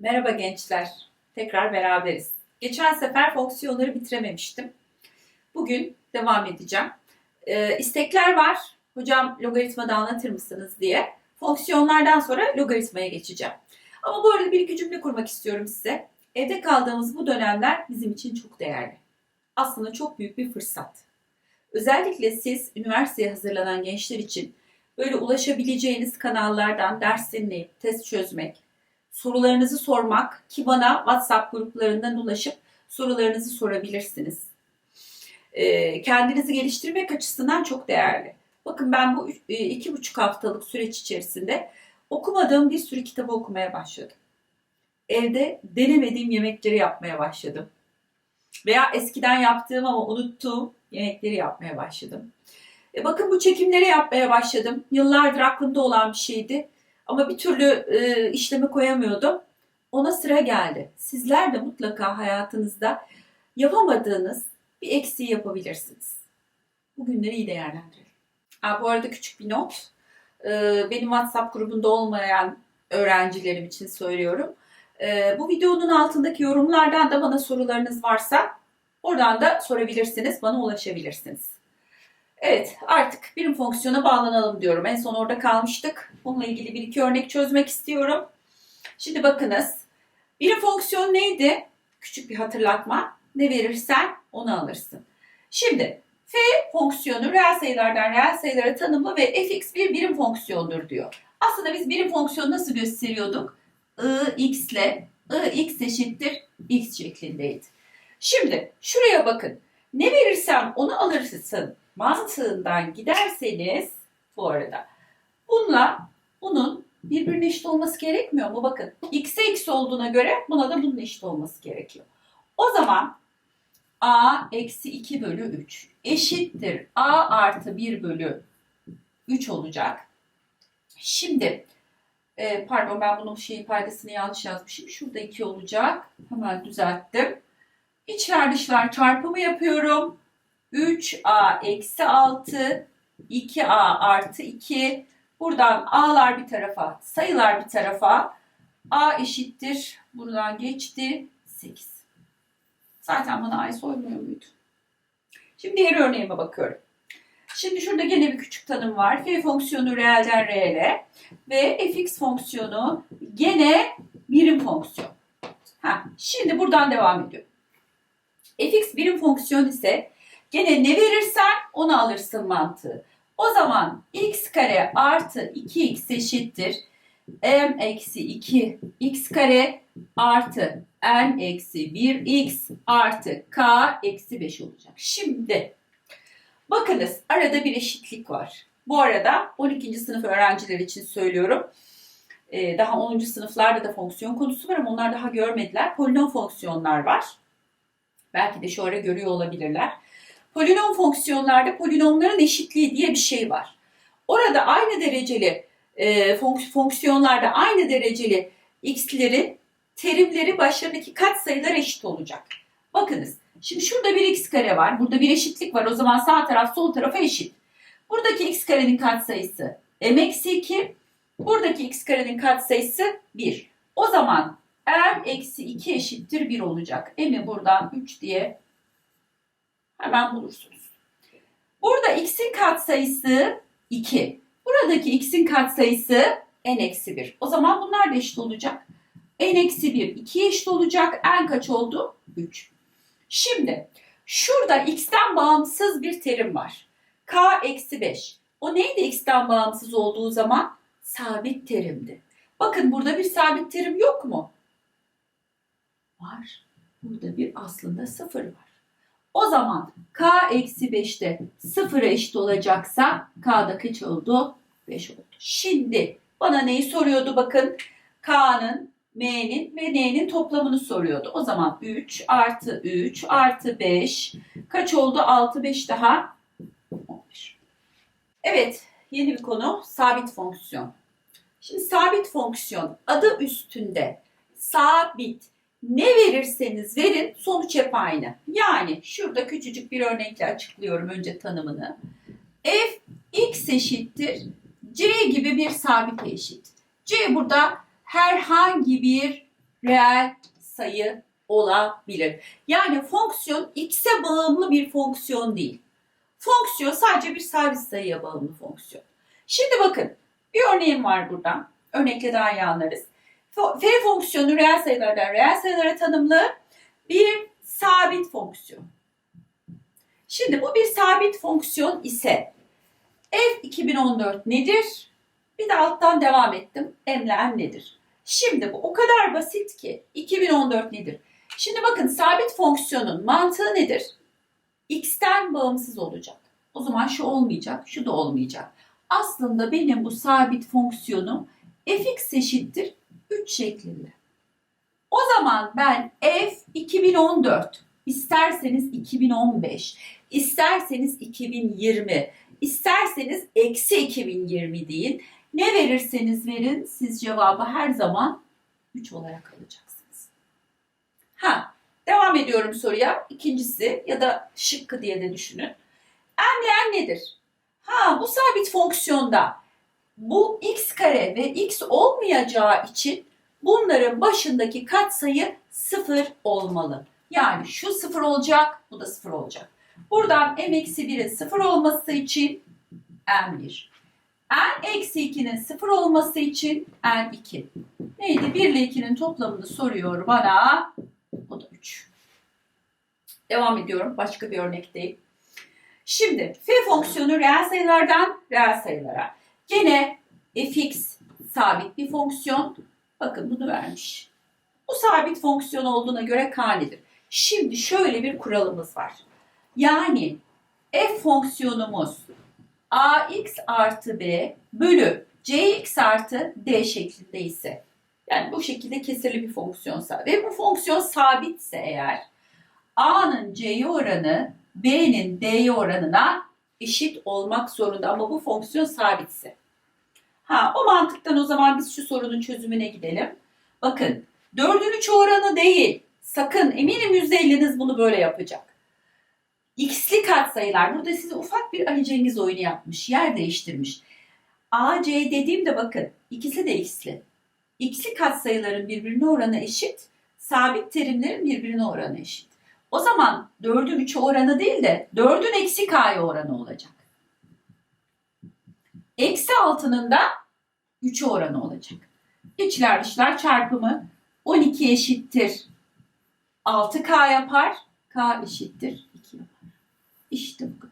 Merhaba gençler. Tekrar beraberiz. Geçen sefer fonksiyonları bitirememiştim. Bugün devam edeceğim. Ee, istekler var. Hocam logaritma da anlatır mısınız diye. Fonksiyonlardan sonra logaritmaya geçeceğim. Ama bu arada bir iki cümle kurmak istiyorum size. Evde kaldığımız bu dönemler bizim için çok değerli. Aslında çok büyük bir fırsat. Özellikle siz üniversiteye hazırlanan gençler için böyle ulaşabileceğiniz kanallardan ders dinleyip test çözmek, sorularınızı sormak ki bana WhatsApp gruplarından ulaşıp sorularınızı sorabilirsiniz. Ee, kendinizi geliştirmek açısından çok değerli. Bakın ben bu e, iki buçuk haftalık süreç içerisinde okumadığım bir sürü kitabı okumaya başladım. Evde denemediğim yemekleri yapmaya başladım. Veya eskiden yaptığım ama unuttuğum yemekleri yapmaya başladım. E bakın bu çekimleri yapmaya başladım. Yıllardır aklımda olan bir şeydi. Ama bir türlü e, işleme koyamıyordum. Ona sıra geldi. Sizler de mutlaka hayatınızda yapamadığınız bir eksiği yapabilirsiniz. Bu günleri iyi değerlendirin. Bu arada küçük bir not. E, benim WhatsApp grubunda olmayan öğrencilerim için söylüyorum. E, bu videonun altındaki yorumlardan da bana sorularınız varsa oradan da sorabilirsiniz, bana ulaşabilirsiniz. Evet artık birim fonksiyona bağlanalım diyorum. En son orada kalmıştık. Bununla ilgili bir iki örnek çözmek istiyorum. Şimdi bakınız. Birim fonksiyon neydi? Küçük bir hatırlatma. Ne verirsen onu alırsın. Şimdi f fonksiyonu reel sayılardan reel sayılara tanımlı ve fx bir birim fonksiyondur diyor. Aslında biz birim fonksiyonu nasıl gösteriyorduk? i x ile i x eşittir x şeklindeydi. Şimdi şuraya bakın. Ne verirsem onu alırsın mantığından giderseniz bu arada bununla bunun birbirine eşit olması gerekmiyor mu? Bakın x'e x olduğuna göre buna da bunun eşit olması gerekiyor. O zaman a eksi 2 bölü 3 eşittir a artı 1 bölü 3 olacak. Şimdi e, pardon ben bunun şeyin paydasını yanlış yazmışım. Şurada 2 olacak. Hemen düzelttim. İçler dışlar çarpımı yapıyorum. 3a eksi 6, 2a artı 2. Buradan a'lar bir tarafa, sayılar bir tarafa. a eşittir. Buradan geçti. 8. Zaten bana ay sormuyor muydu? Şimdi diğer örneğime bakıyorum. Şimdi şurada gene bir küçük tanım var. F fonksiyonu reelden reele ve fx fonksiyonu gene birim fonksiyon. Ha, şimdi buradan devam ediyorum. fx birim fonksiyon ise Gene ne verirsen onu alırsın mantığı. O zaman x kare artı 2x eşittir. m eksi 2 x kare artı n eksi 1x artı k eksi 5 olacak. Şimdi bakınız arada bir eşitlik var. Bu arada 12. sınıf öğrenciler için söylüyorum. Ee, daha 10. sınıflarda da fonksiyon konusu var ama onlar daha görmediler. Polinom fonksiyonlar var. Belki de şu ara görüyor olabilirler. Polinom fonksiyonlarda polinomların eşitliği diye bir şey var. Orada aynı dereceli e, fonksiyonlarda aynı dereceli x'lerin terimleri başlarındaki katsayılar eşit olacak. Bakınız şimdi şurada bir x kare var. Burada bir eşitlik var. O zaman sağ taraf sol tarafa eşit. Buradaki x karenin katsayısı m eksi 2. Buradaki x karenin katsayısı 1. O zaman m eksi 2 eşittir 1 olacak. m'i buradan 3 diye Hemen bulursunuz. Burada x'in katsayısı 2. Buradaki x'in katsayısı n-1. O zaman bunlar da eşit olacak. n-1 2'ye eşit olacak. n kaç oldu? 3. Şimdi şurada x'ten bağımsız bir terim var. k-5. O neydi x'ten bağımsız olduğu zaman? Sabit terimdi. Bakın burada bir sabit terim yok mu? Var. Burada bir aslında sıfır var. O zaman k eksi 5'te sıfıra eşit olacaksa k'da kaç oldu? 5 oldu. Şimdi bana neyi soruyordu bakın. k'nın, m'nin ve n'nin toplamını soruyordu. O zaman 3 artı 3 artı 5 kaç oldu? 6 5 daha 15. Evet yeni bir konu sabit fonksiyon. Şimdi sabit fonksiyon adı üstünde sabit ne verirseniz verin sonuç hep aynı. Yani şurada küçücük bir örnekle açıklıyorum önce tanımını. F x eşittir c gibi bir sabite eşit. C burada herhangi bir reel sayı olabilir. Yani fonksiyon x'e bağımlı bir fonksiyon değil. Fonksiyon sadece bir sabit sayıya bağımlı fonksiyon. Şimdi bakın bir örneğim var burada. Örnekle daha iyi anlarız. F fonksiyonu reel sayılardan reel sayılara tanımlı bir sabit fonksiyon. Şimdi bu bir sabit fonksiyon ise f 2014 nedir? Bir de alttan devam ettim. Emlem nedir? Şimdi bu o kadar basit ki 2014 nedir? Şimdi bakın sabit fonksiyonun mantığı nedir? X'ten bağımsız olacak. O zaman şu olmayacak, şu da olmayacak. Aslında benim bu sabit fonksiyonum fx eşittir 3 şeklinde. O zaman ben f 2014, isterseniz 2015, isterseniz 2020, isterseniz eksi 2020 deyin. Ne verirseniz verin siz cevabı her zaman 3 olarak alacaksınız. Ha, devam ediyorum soruya. İkincisi ya da şıkkı diye de düşünün. Emleyen nedir? Ha, bu sabit fonksiyonda bu x kare ve x olmayacağı için bunların başındaki katsayı 0 olmalı. Yani şu 0 olacak, bu da 0 olacak. Buradan m eksi 1'in 0 olması için m1. n eksi 2'nin 0 olması için n2. Neydi? 1 ile 2'nin toplamını soruyor bana. O da 3. Devam ediyorum. Başka bir örnekteyim. Şimdi f fonksiyonu reel sayılardan reel sayılara. Gene fx sabit bir fonksiyon. Bakın bunu vermiş. Bu sabit fonksiyon olduğuna göre k? Şimdi şöyle bir kuralımız var. Yani f fonksiyonumuz ax artı b bölü cx artı d şeklinde ise yani bu şekilde kesirli bir fonksiyonsa ve bu fonksiyon sabitse eğer a'nın c'ye oranı b'nin d'ye oranına eşit olmak zorunda ama bu fonksiyon sabitse. Ha o mantıktan o zaman biz şu sorunun çözümüne gidelim. Bakın 4'ün 3 oranı değil. Sakın eminim %50'niz bunu böyle yapacak. X'li katsayılar. Burada size ufak bir Ali Cengiz oyunu yapmış. Yer değiştirmiş. A, C dediğimde bakın ikisi de X'li. X'li katsayıların birbirine oranı eşit. Sabit terimlerin birbirine oranı eşit. O zaman 4'ün 3'e oranı değil de 4'ün eksi K'ya oranı olacak. Eksi 6'nın da 3'e oranı olacak. İçler dışlar çarpımı 12 eşittir 6K yapar. K eşittir 2 yapar. İşte bu kadar.